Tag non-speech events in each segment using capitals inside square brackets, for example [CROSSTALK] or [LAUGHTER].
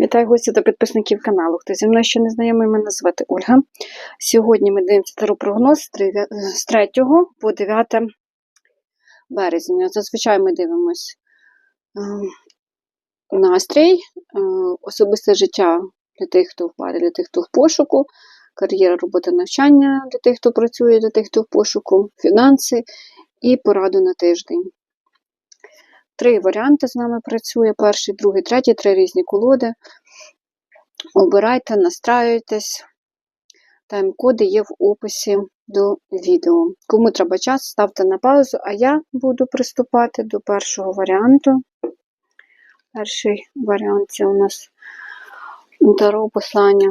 Вітаю гості та підписників каналу. Хто зі мною ще не знайомий, мене звати Ольга. Сьогодні ми дивимося таропрогноз з е, з 3 по 9 березня. Зазвичай ми дивимось е, настрій, е, особисте життя для тих, хто в парі, для тих, хто в пошуку, кар'єра, робота, навчання для тих, хто працює, для тих, хто в пошуку, фінанси і пораду на тиждень. Три варіанти з нами працює: перший, другий, третій, три різні колоди. Обирайте, настраюйтесь. Тайм-коди є в описі до відео. Кому треба час, ставте на паузу, а я буду приступати до першого варіанту. Перший варіант це у нас таро послання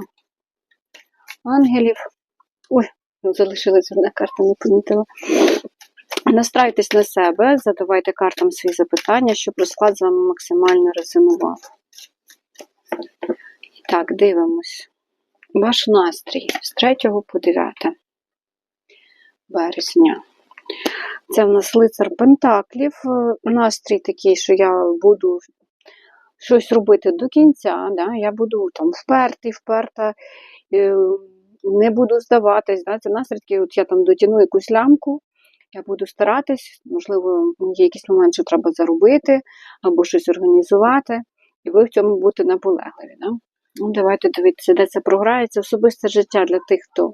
ангелів. Ой, залишилась одна карта, не помітила. Настраюйтесь на себе, задавайте картам свої запитання, щоб розклад з вами максимально резонував. Так, дивимось. Ваш настрій з 3 по 9 березня. Це в нас лицар Пентаклів. Настрій такий, що я буду щось робити до кінця. Да? Я буду там впертий, вперта, е, не буду здаватись. Да? Це настрій от я там дотягну якусь лямку. Я буду старатись, можливо, є якийсь момент, що треба заробити або щось організувати, і ви в цьому будете наполегливі. Да? Ну, Давайте дивитися, де це програється. Особисте життя для тих, хто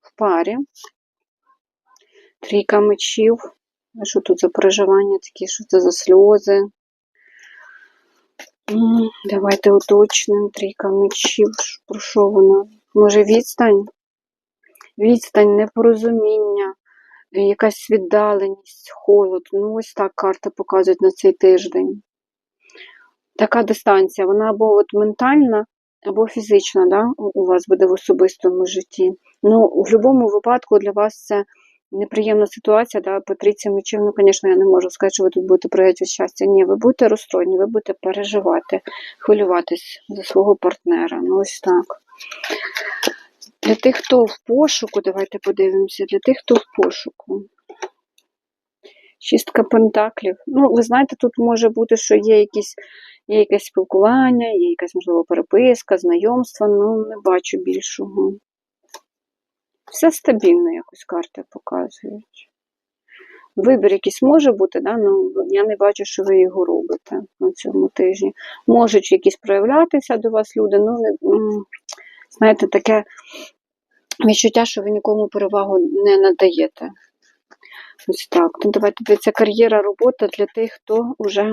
в парі. Трійка мечів. Що тут за переживання такі, що це за сльози? Давайте уточнимо. Трійка мечів. Про що вона? Може, відстань? Відстань, непорозуміння якась віддаленість, холод. Ну, ось так карта показують на цей тиждень. Така дистанція, вона або от ментальна, або фізична, да, у вас буде в особистому житті. Ну, в будь-якому випадку для вас це неприємна ситуація, да, по трійці мечів, ну, звісно, я не можу сказати, що ви тут будете пригати від щастя. Ні, ви будете розстроєні, ви будете переживати, хвилюватись за свого партнера. Ну, ось так. Для тих, хто в пошуку, давайте подивимося, для тих, хто в пошуку. Шістка пентаклів. Ну, ви знаєте, тут може бути, що є якісь, є якесь спілкування, є якась, можливо, переписка, знайомство, ну, не бачу більшого. Все стабільно якось карти показують. Вибір якийсь може бути, да? ну, я не бачу, що ви його робите на цьому тижні. Можуть якісь проявлятися до вас люди, ну, не, знаєте, таке відчуття, що ви нікому перевагу не надаєте. Ось так. Ну, давайте дивіться, кар'єра, робота для тих, хто вже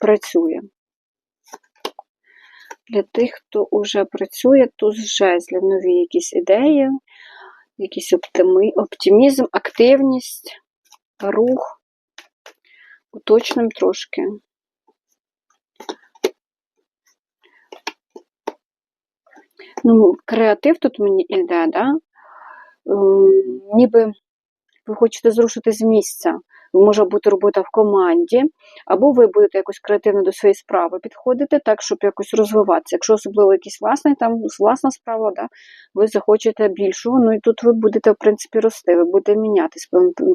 працює. Для тих, хто вже працює, тут жезлів, нові якісь ідеї, якийсь оптимі... оптимізм, активність, рух. Уточним трошки. Ну, креатив тут мені іде, да? Ніби ви хочете зрушити з місця. Може бути робота в команді, або ви будете якось креативно до своєї справи підходити, так, щоб якось розвиватися. Якщо особливо якийсь власний, там власна справа, да, ви захочете більшого, ну і тут ви будете, в принципі, рости, ви будете мінятися,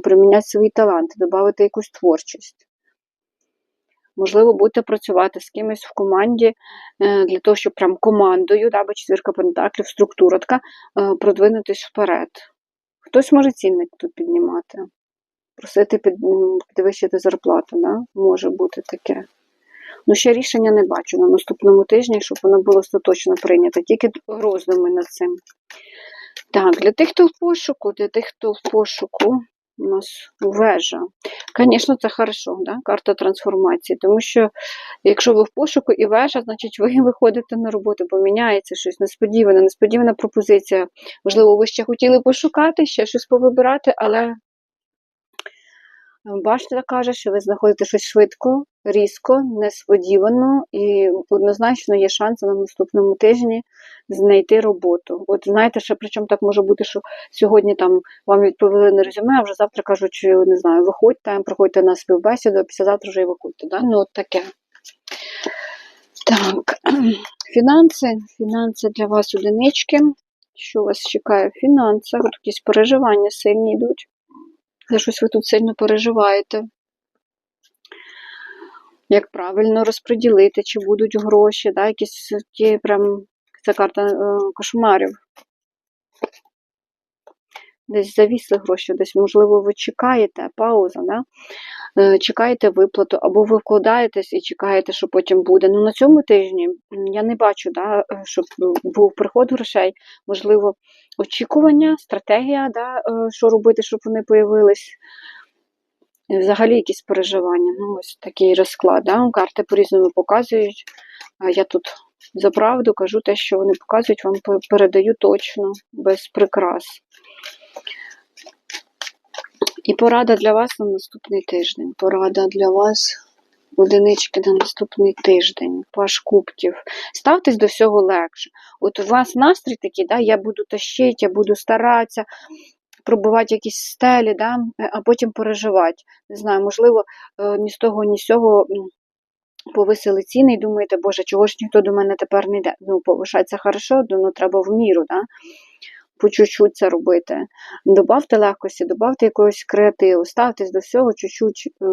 приміняти свої таланти, додати якусь творчість. Можливо, будете працювати з кимось в команді е, для того, щоб прям командою, да, бо четвірка пентаклів, структура така, е, продвинутись вперед. Хтось може цінник тут піднімати, просити під, підвищити зарплату, да? може бути таке. Ну, ще рішення не бачу на наступному тижні, щоб воно було остаточно прийнято, тільки роздуми над цим. Так, для тих, хто в пошуку, для тих, хто в пошуку, у нас вежа. Звісно, це хорошо, да? карта трансформації, тому що якщо ви в пошуку і вежа, значить ви [LAUGHS] виходите на роботу, бо міняється щось несподіване, несподівана пропозиція. Можливо, ви ще хотіли пошукати, ще щось повибирати, але Башня каже, що ви знаходите щось швидко, різко, несподівано, і однозначно є шанс на наступному тижні знайти роботу. От знаєте, що причому так може бути, що сьогодні там вам відповіли на резюме, а вже завтра кажуть, не знаю, виходьте, приходьте на співбесіду, а післязавтра вже і виходьте. Да? Ну, от таке. Так, [CLEARS THROAT] фінанси. Фінанси для вас одинички. Що вас чекає в фінансах? От якісь переживання сильні йдуть. За щось ви тут сильно переживаєте. як правильно розподілити, чи будуть гроші, да, якісь ті прям це карта е, кошмарів. Десь завісли гроші, десь, можливо, ви чекаєте, пауза, да? Е, чекаєте виплату, або ви вкладаєтесь і чекаєте, що потім буде. Ну на цьому тижні я не бачу, да, е, щоб був приход грошей, можливо, очікування, стратегія, да, е, що робити, щоб вони появились. Взагалі якісь переживання. Ну, ось такий розклад. Да? Карти по-різному показують. Я тут за правду кажу те, що вони показують, вам передаю точно, без прикрас. І порада для вас на наступний тиждень. Порада для вас, одинички на наступний тиждень, паш кубків. Ставтесь до всього легше. От у вас настрій такий, да, я буду тащити, я буду старатися, пробувати якісь стелі, да, а потім переживати. Не знаю, можливо, е, ні з того, ні з цього повисили ціни і думаєте, боже, чого ж ніхто до мене тепер не йде. Ну, повишається хорошо, ну треба в міру, да? По чуть-чуть це робити. Добавте легкості, добавте якогось креативу, ставтесь до всього чуть-чуть е,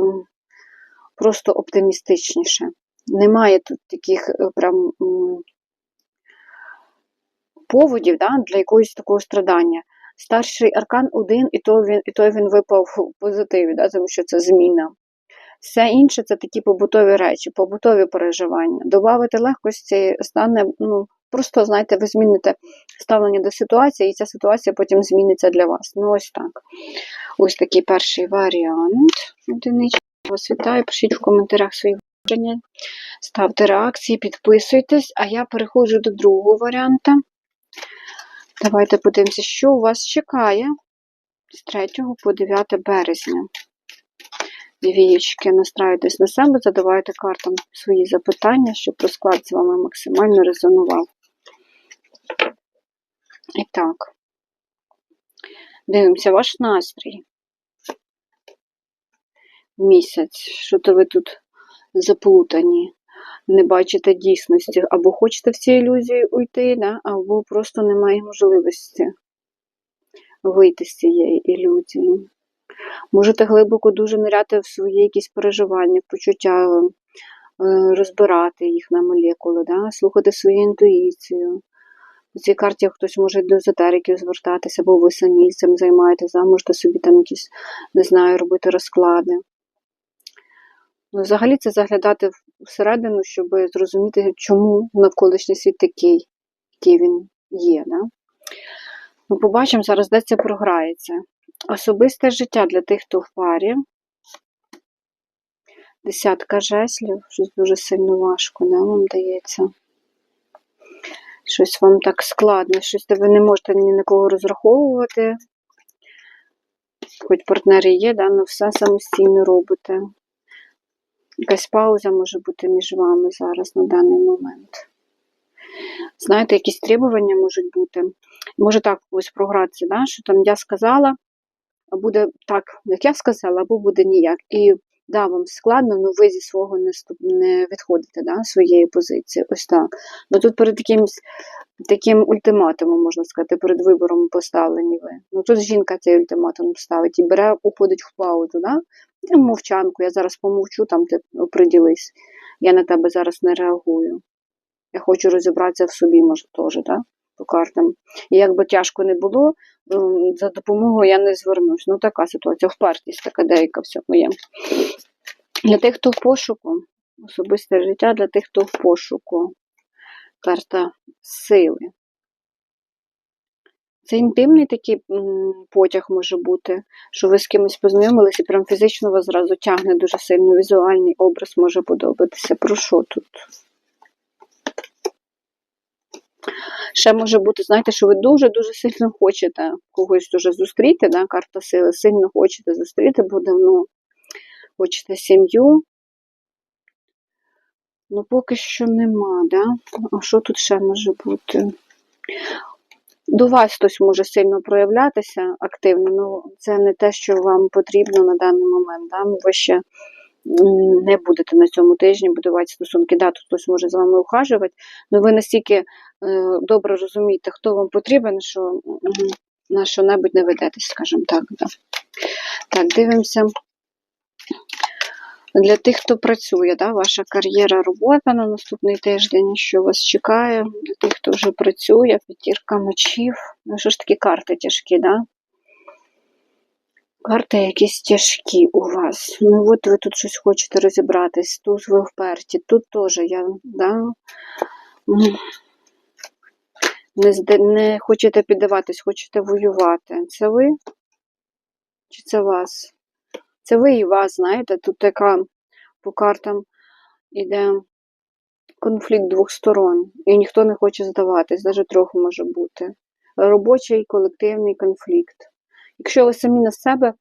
просто оптимістичніше. Немає тут таких е, прям поводів да, для якогось такого страдання. Старший аркан один, і то він, і то він випав в позитиві, да, тому що це зміна. Все інше це такі побутові речі, побутові переживання. Добавити легкості стане, ну, просто, знаєте, ви зміните ставлення до ситуації, і ця ситуація потім зміниться для вас. Ну, ось так. Ось такий перший варіант. Одиничка. Вас вітаю, пишіть в коментарях свої враження, ставте реакції, підписуйтесь, а я переходжу до другого варіанта. Давайте подивимося, що у вас чекає з 3 по 9 березня. Двієчки, настраюйтесь на себе, задавайте картам свої запитання, щоб розклад з вами максимально резонував. І так, дивимося ваш настрій. Місяць, що то ви тут заплутані, не бачите дійсності, або хочете в цій ілюзії уйти, да? або просто немає можливості вийти з цієї ілюзії. Можете глибоко дуже ниряти в свої якісь переживання, почуття, е, розбирати їх на молекули, да? слухати свою інтуїцію. У цій карті хтось може до езотериків звертатися, або ви самі цим займаєтесь, да? можете собі там якісь, не знаю, робити розклади. Ну, взагалі це заглядати всередину, щоб зрозуміти, чому навколишній світ такий, який він є. Да? Ну, побачимо зараз, де це програється. Особисте життя для тих, хто в парі. Десятка жеслів, щось дуже сильно важко, да, вам дається. Щось вам так складно, щось де ви не можете ні на кого розраховувати. Хоч партнери є, да, але все самостійно робите. Якась пауза може бути між вами зараз на даний момент. Знаєте, якісь требування можуть бути. Може так ось програтися, да, що там я сказала, а буде так, як я сказала, або буде ніяк. І да, вам складно, але ви зі свого не, ступ- не відходите, да, своєї позиції. Ось так. Ну тут перед якимсь таким ультиматумом, можна сказати, перед вибором поставлені ви. Ну тут жінка цей ультиматум ставить і бере, уходить в паузу, да? Ти мовчанку, я зараз помовчу, там ти приділись. Я на тебе зараз не реагую. Я хочу розібратися в собі, може, теж, да? по картам. І як би тяжко не було, за допомогою я не звернусь. Ну, така ситуація, впертість така деяка в цьому є. Для тих, хто в пошуку, особисте життя для тих, хто в пошуку. Карта сили. Це інтимний такий потяг може бути, що ви з кимось познайомилися, прям фізично вас зразу тягне дуже сильно. Візуальний образ може подобатися. Про що тут? Ще може бути, знаєте, що ви дуже-дуже сильно хочете когось дуже зустріти, да? карта сили, сильно хочете зустріти, бо давно хочете сім'ю. Ну, поки що нема, да? А що тут ще може бути? До вас хтось може сильно проявлятися активно, але це не те, що вам потрібно на даний момент. Да? Ви ще не будете на цьому тижні будувати стосунки. Да, тут хтось може з вами ухажувати, але ви настільки е, добре розумієте, хто вам потрібен, що на що-небудь не ведетесь, скажімо так. Да. Так, дивимося. Для тих, хто працює, да, ваша кар'єра, робота на наступний тиждень, що вас чекає. Для тих, хто вже працює, п'ятірка мечів. Ну, що ж такі карти тяжкі, да? Карти якісь тяжкі у вас. Ну, от ви тут щось хочете розібратись. Тут ви вперті. Тут теж я, да? Не, зде- не хочете піддаватись, хочете воювати. Це ви? Чи це вас? Це ви і вас, знаєте, тут така по картам іде конфлікт двох сторон, і ніхто не хоче здаватись, навіть трьох може бути. Робочий колективний конфлікт. Якщо ви самі на себе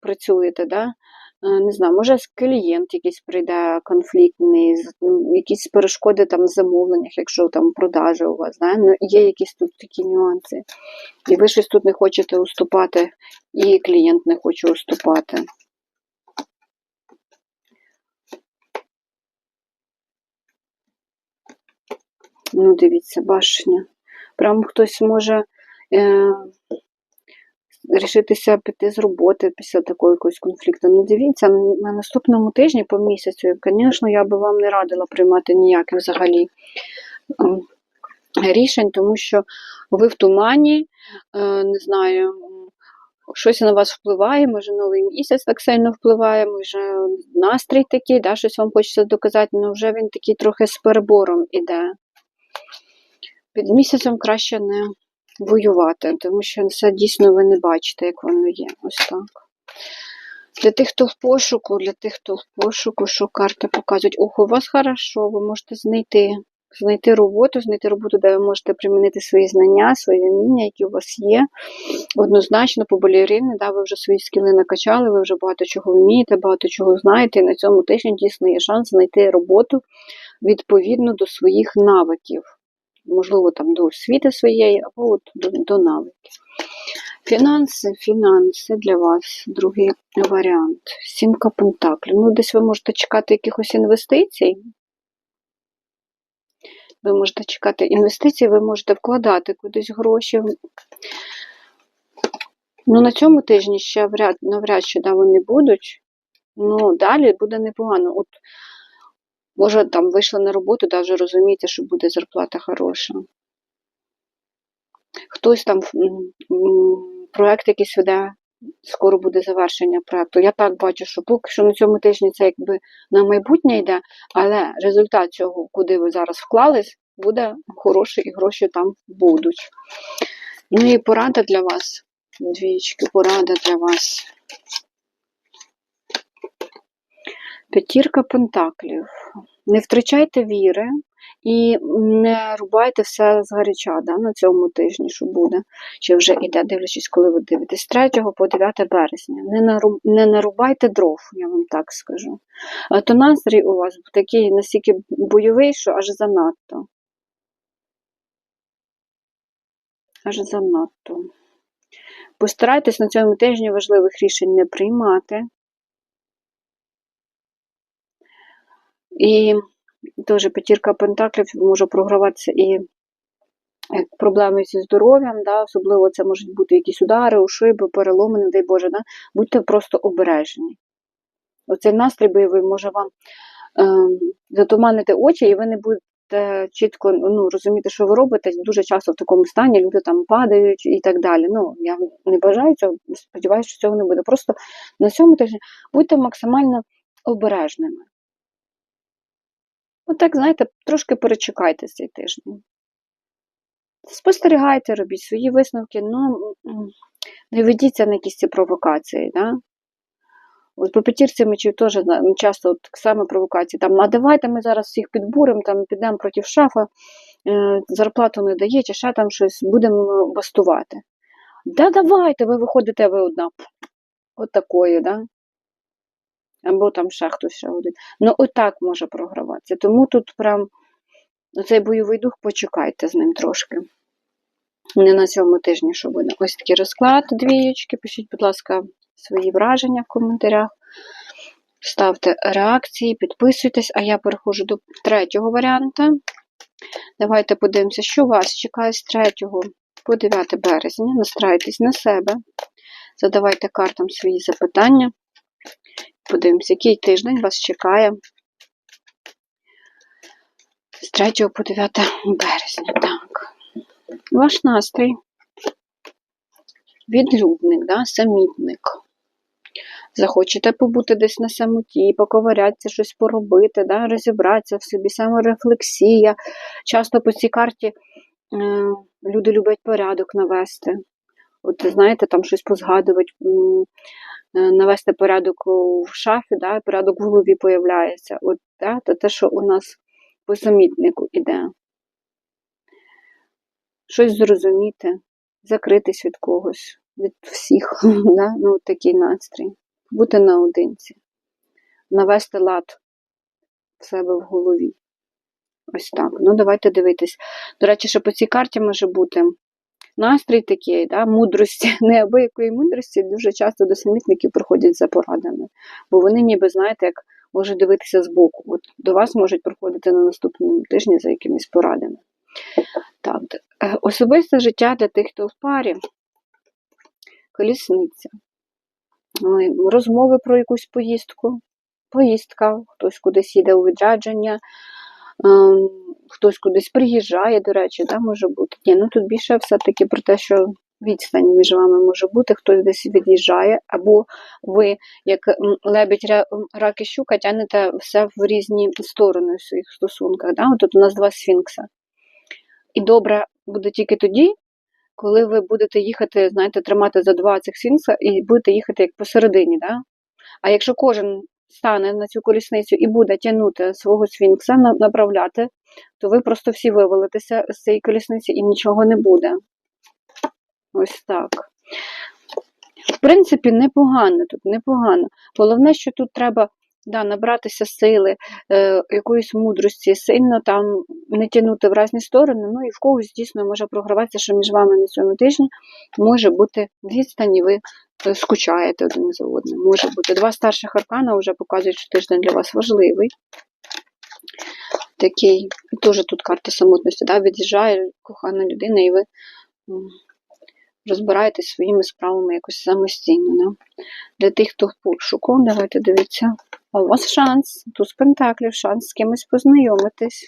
працюєте, да, е, не знаю, може клієнт якийсь прийде конфліктний, ну, якісь перешкоди там в замовленнях, якщо там продажі у вас, да, ну, є якісь тут такі нюанси. І ви щось тут не хочете уступати, і клієнт не хоче уступати. Ну, дивіться, башня. Прям хтось може е, рішитися піти з роботи після такого якогось конфлікту. Ну, дивіться, на наступному тижні по місяцю, звісно, я би вам не радила приймати ніяких взагалі ем, рішень, тому що ви в тумані, е, не знаю, щось на вас впливає, може новий місяць так сильно впливає, може настрій такий, да, щось вам хочеться доказати, але вже він такий трохи з перебором іде. Під місяцем краще не воювати, тому що це дійсно ви не бачите, як воно є. Ось так. Для тих, хто в пошуку, для тих, хто в пошуку, що карти показують, ох, у вас хорошо, ви можете знайти, знайти роботу, знайти роботу, де ви можете примінити свої знання, свої вміння, які у вас є. Однозначно, по балеріни, да, ви вже свої скіли накачали, ви вже багато чого вмієте, багато чого знаєте, і на цьому тижні дійсно є шанс знайти роботу відповідно до своїх навиків можливо, там до освіти своєї, або от до, до навиків. Фінанси, фінанси для вас, другий варіант. Сімка пентаклів. Ну, десь ви можете чекати якихось інвестицій. Ви можете чекати інвестицій, ви можете вкладати кудись гроші. Ну, на цьому тижні ще вряд, навряд чи да, вони будуть. Ну, далі буде непогано. От Може, там вийшли на роботу, да, розумієте, що буде зарплата хороша. Хтось там м, якийсь веде, скоро буде завершення проекту. Я так бачу, що поки що на цьому тижні це якби на майбутнє йде, але результат цього, куди ви зараз вклались, буде хороший і гроші там будуть. Ну і порада для вас, двічки, порада для вас. П'ятірка пентаклів. Не втрачайте віри і не рубайте все згаряча да, на цьому тижні, що буде, що вже іде, дивлячись, коли ви дивитесь, з 3 по 9 березня. Не, нару... не нарубайте дров, я вам так скажу. А то настрій у вас такий настільки бойовий, що аж занадто. Аж занадто. Постарайтесь на цьому тижні важливих рішень не приймати. І теж п'ятірка пентаклів може програватися і проблеми зі здоров'ям, да, особливо це можуть бути якісь удари, ушиби, переломи, не дай Боже, да, будьте просто обережні. Оцей настрій бойовий може вам е, затуманити очі, і ви не будете чітко ну, розуміти, що ви робите. Дуже часто в такому стані люди там падають і так далі. Ну, я не бажаю цього, сподіваюся, що цього не буде. Просто на цьому тижні будьте максимально обережними. Отак, знаєте, трошки перечекайте цей тиждень. Спостерігайте, робіть свої висновки, ну не ведіться на якісь ці провокації. Да? От по п'ятірці мечів теж часто так само провокації. Там, а давайте ми зараз всіх підбуримо, там підемо проти шафа, е, зарплату не дає, чи ще там щось, будемо бастувати. Да давайте, ви виходите, ви одна. От такої, да? Або там хтось ще один. Ну, отак може програватися. Тому тут прям цей бойовий дух почекайте з ним трошки. Не на цьому тижні, що буде. Ось такий розклад, двієчки. Пишіть, будь ласка, свої враження в коментарях. Ставте реакції, підписуйтесь, а я переходжу до третього варіанта. Давайте подивимося, що вас чекає з 3 по 9 березня. Настраюйтесь на себе, задавайте картам свої запитання Подивимося, який тиждень вас чекає з 3 по 9 березня. Так. Ваш настрій. Відлюбник, да? самітник. Захочете побути десь на самоті, поковирятися, щось поробити, да? розібратися в собі, саморефлексія. Часто по цій карті е, люди люблять порядок навести. От, знаєте, там щось позгадувати, навести порядок в шафі, да? порядок в голові появляється. От, да? Це те, що у нас по самітнику іде. Щось зрозуміти, закритись від когось, від всіх. [LAUGHS] да? ну, Такий настрій. Бути наодинці, навести лад в себе в голові. Ось так. Ну, давайте дивитись. До речі, що по цій карті може бути настрій такий, да, мудрості, [LAUGHS] неабиякої мудрості, дуже часто до самітників приходять за порадами. Бо вони ніби, знаєте, як можуть дивитися збоку. От До вас можуть приходити на наступному тижні за якимись порадами. Так, е, Особисте життя для тих, хто в парі. Колісниця. Розмови про якусь поїздку. Поїздка, хтось кудись їде у відрядження, ем, хтось кудись приїжджає, до речі, да, може бути. Ні, ну Тут більше все-таки про те, що відстань між вами може бути, хтось десь від'їжджає, або ви, як лебідь рак і щука, тянете все в різні сторони в своїх стосунках. Да? Тут у нас два сфінкса. І добре буде тільки тоді, коли ви будете їхати, знаєте, тримати за два цих сфінкса і будете їхати як посередині. Да? А якщо кожен стане на цю колісницю і буде тягнути свого сфінкса, направляти, то ви просто всі вивалитеся з цієї колісниці і нічого не буде. Ось так. В принципі, непогано тут, непогано. Головне, що тут треба да, набратися сили, е, якоїсь мудрості, сильно там не тягнути в різні сторони. Ну і в когось дійсно може програватися, що між вами на цьому тижні може бути відстані, ви е, скучаєте один за одним. Може бути. Два старших аркана вже показують, що тиждень для вас важливий. Такий, і теж тут карта самотності, да, від'їжджає кохана людина, і ви розбираєтесь своїми справами якось самостійно. Да? Для тих, хто в пошуку, давайте дивіться. А у вас шанс, тут з пентаклів, шанс з кимось познайомитись,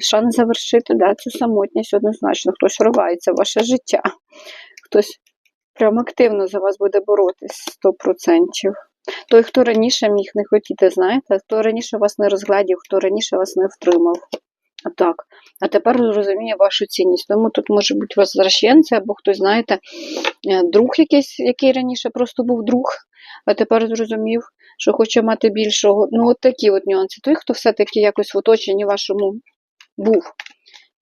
шанс завершити да, цю самотність однозначно. Хтось вривається в ваше життя, хтось прям активно за вас буде боротись 100%. Той, хто раніше міг не хотіти, знаєте, хто раніше вас не розглядів, хто раніше вас не втримав. А так. А тепер розуміє вашу цінність. Тому тут може бути возвращенці, або хтось, знаєте, е, друг якийсь, який раніше просто був друг, а тепер зрозумів, що хоче мати більшого. Ну, от такі от нюанси. Той, хто все-таки якось в оточенні вашому був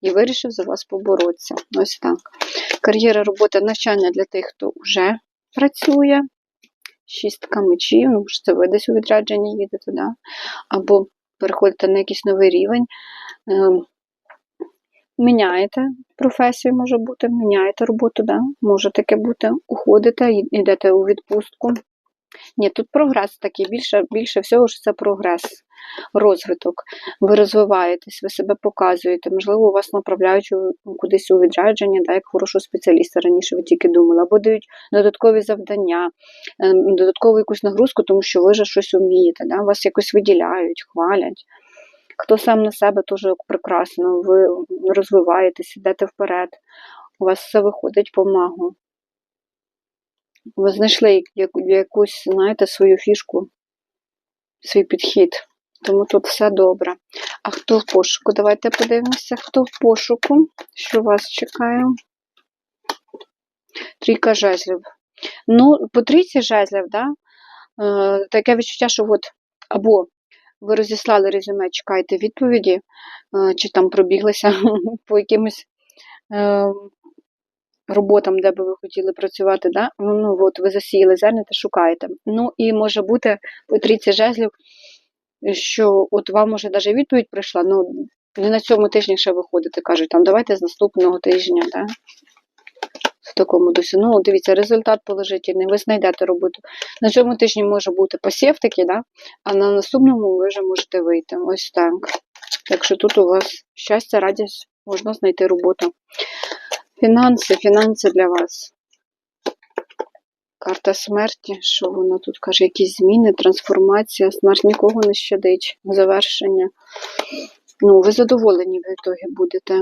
і вирішив за вас поборотися. Ось так. Кар'єра, робота, навчання для тих, хто вже працює. Шістка мечів, ну, може, це ви десь у відрядженні їдете, да? або переходите на якийсь новий рівень. Ем, міняєте професію, може бути, міняєте роботу, да? може таке бути, уходите, йдете у відпустку. Ні, тут прогрес такий, більше більше всього що це прогрес, розвиток. Ви розвиваєтесь, ви себе показуєте, можливо, у вас направляють кудись у відрядження, да, як хорошого спеціаліста раніше ви тільки думали, або дають додаткові завдання, ем, додаткову якусь нагрузку, тому що ви вже щось вмієте, да, вас якось виділяють, хвалять. Хто сам на себе теж прекрасно, ви розвиваєтесь, йдете вперед, у вас все виходить по магу. Ви знайшли якусь, знаєте, свою фішку, свій підхід. Тому тут все добре. А хто в пошуку? Давайте подивимося, хто в пошуку, що вас чекає. Трійка жезлів. Ну, по трійці жезлів, да, е, таке відчуття, що от або ви розіслали резюме, чекаєте відповіді, е, чи там пробіглися [LAUGHS] по якимось е, роботам, де би ви хотіли працювати, да? ну от ви засіяли зерня та шукаєте. Ну і може бути по трійці жезлів, що от вам може навіть відповідь прийшла, ну не на цьому тижні ще виходите, кажуть, там давайте з наступного тижня. Да? В такому досі. Ну, дивіться, результат положительний, ви знайдете роботу. На цьому тижні може бути посів такий, да? а на наступному ви вже можете вийти. Ось так. Так що тут у вас щастя, радість, можна знайти роботу. Фінанси, фінанси для вас. Карта смерті, що воно тут каже, якісь зміни, трансформація, смерть нікого не щадить, завершення. Ну, ви задоволені в ітогі будете.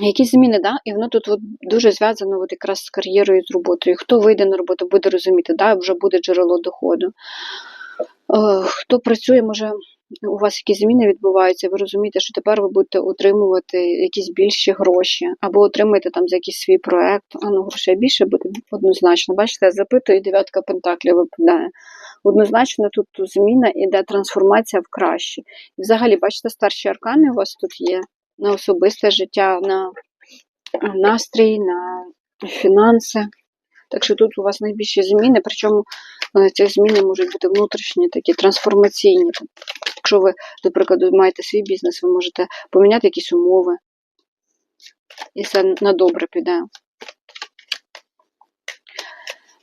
Якісь зміни, да? І воно тут от дуже зв'язано от якраз з кар'єрою, з роботою. Хто вийде на роботу, буде розуміти, да? вже буде джерело доходу. Е, Хто працює, може, у вас якісь зміни відбуваються, ви розумієте, що тепер ви будете отримувати якісь більші гроші, або отримаєте там за якийсь свій проект. А ну, грошей більше буде однозначно. Бачите, я запитую, дев'ятка пентаклів випадає. Однозначно тут зміна іде трансформація в краще. І взагалі, бачите, старші аркани у вас тут є на особисте життя, на настрій, на фінанси. Так що тут у вас найбільші зміни, причому е, ці зміни можуть бути внутрішні, такі трансформаційні. Якщо ви, до прикладу, маєте свій бізнес, ви можете поміняти якісь умови. І це на добре піде.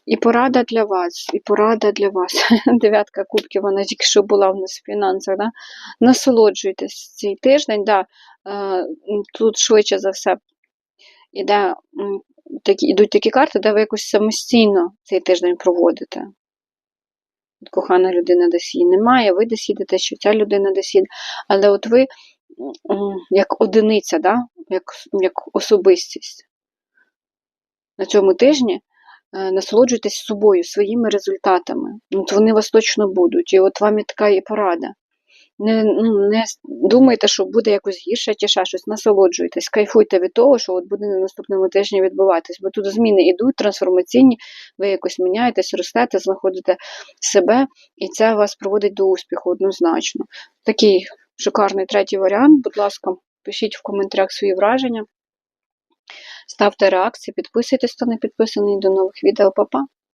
І порада для вас, і порада для вас. [LAUGHS] Дев'ятка кубків, вона тільки що була в нас в фінансах. Да? Насолоджуйтесь цей тиждень. Да, е, тут швидше за все іде, такі, ідуть такі карти, де ви якось самостійно цей тиждень проводите. Кохана людина десь її немає, ви десь їдете, що ця людина десь їде. Але от ви як одиниця, да? як, як особистість на цьому тижні е, насолоджуйтесь собою, своїми результатами. От вони вас точно будуть. І от вам і така і порада. Не, ну, не думайте, що буде якось гірше чи ще щось. Насолоджуйтесь, кайфуйте від того, що от буде на наступному тижні відбуватись. Бо тут зміни йдуть трансформаційні, ви якось міняєтесь, ростете, знаходите себе, і це вас проводить до успіху однозначно. Такий шикарний третій варіант. Будь ласка, пишіть в коментарях свої враження. Ставте реакції, підписуйтесь, хто не підписаний. До нових відео, Па-па!